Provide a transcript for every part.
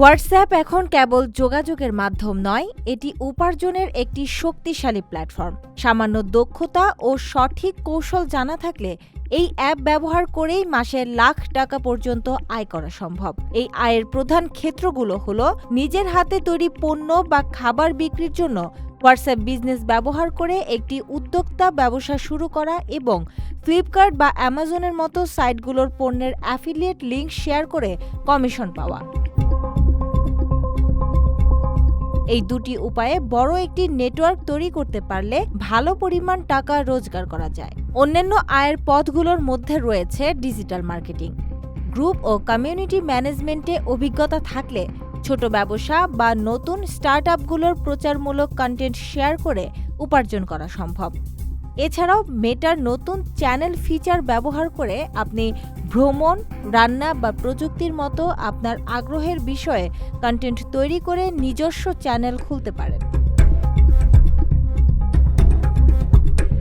WhatsApp এখন কেবল যোগাযোগের মাধ্যম নয়, এটি উপার্জনের একটি শক্তিশালী প্ল্যাটফর্ম। সামান্য দক্ষতা ও সঠিক কৌশল জানা থাকলে এই অ্যাপ ব্যবহার করেই মাসে লাখ টাকা পর্যন্ত আয় করা সম্ভব। এই আয়ের প্রধান ক্ষেত্রগুলো হলো নিজের হাতে তৈরি পণ্য বা খাবার বিক্রির জন্য হোয়াটসঅ্যাপ বিজনেস ব্যবহার করে একটি উদ্যোক্তা ব্যবসা শুরু করা এবং ফ্লিপকার্ট বা অ্যামাজনের মতো সাইটগুলোর পণ্যের অ্যাফিলিয়েট লিঙ্ক শেয়ার করে কমিশন পাওয়া। এই দুটি উপায়ে বড় একটি নেটওয়ার্ক তৈরি করতে পারলে ভালো পরিমাণ টাকা রোজগার করা যায়। অন্যান্য আয়ের পথগুলোর মধ্যে রয়েছে ডিজিটাল মার্কেটিং। গ্রুপ ও কমিউনিটি ম্যানেজমেন্টে অভিজ্ঞতা থাকলে ছোট ব্যবসা বা নতুন স্টার্টআপগুলোর প্রচারমূলক কন্টেন্ট শেয়ার করে উপার্জন করা সম্ভব। এছাড়াও মেটার নতুন চ্যানেল ফিচার ব্যবহার করে আপনি ভ্রমণ, রান্না বা প্রযুক্তির মতো আপনার আগ্রহের বিষয়ে কন্টেন্ট তৈরি করে নিজস্ব চ্যানেল খুলতে পারেন।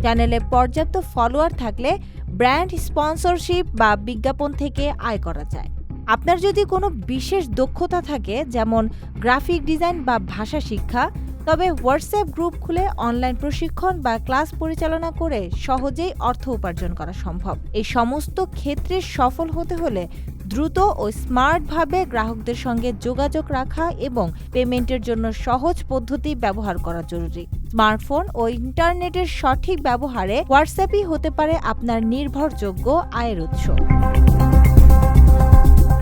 চ্যানেলে পর্যাপ্ত ফলোয়ার থাকলে ব্র্যান্ড স্পন্সরশিপ বা বিজ্ঞাপন থেকে আয় করা যায়। আপনার যদি কোনো বিশেষ দক্ষতা থাকে, যেমন গ্রাফিক ডিজাইন বা ভাষা শিক্ষা তবে হোয়াটসঅ্যাপ গ্রুপ খুলে অনলাইন প্রশিক্ষণ বা ক্লাস পরিচালনা করে সহজেই অর্থ উপার্জন করা সম্ভব। এই সমস্ত ক্ষেত্রে সফল হতে হলে দ্রুত ও স্মার্টভাবে গ্রাহকদের সঙ্গে যোগাযোগ রাখা এবং পেমেন্টের জন্য সহজ পদ্ধতি ব্যবহার করা জরুরি। স্মার্টফোন ও ইন্টারনেটের সঠিক ব্যবহারে হোয়াটসঅ্যাপই হতে পারে আপনার নির্ভরযোগ্য আয়ের উৎস।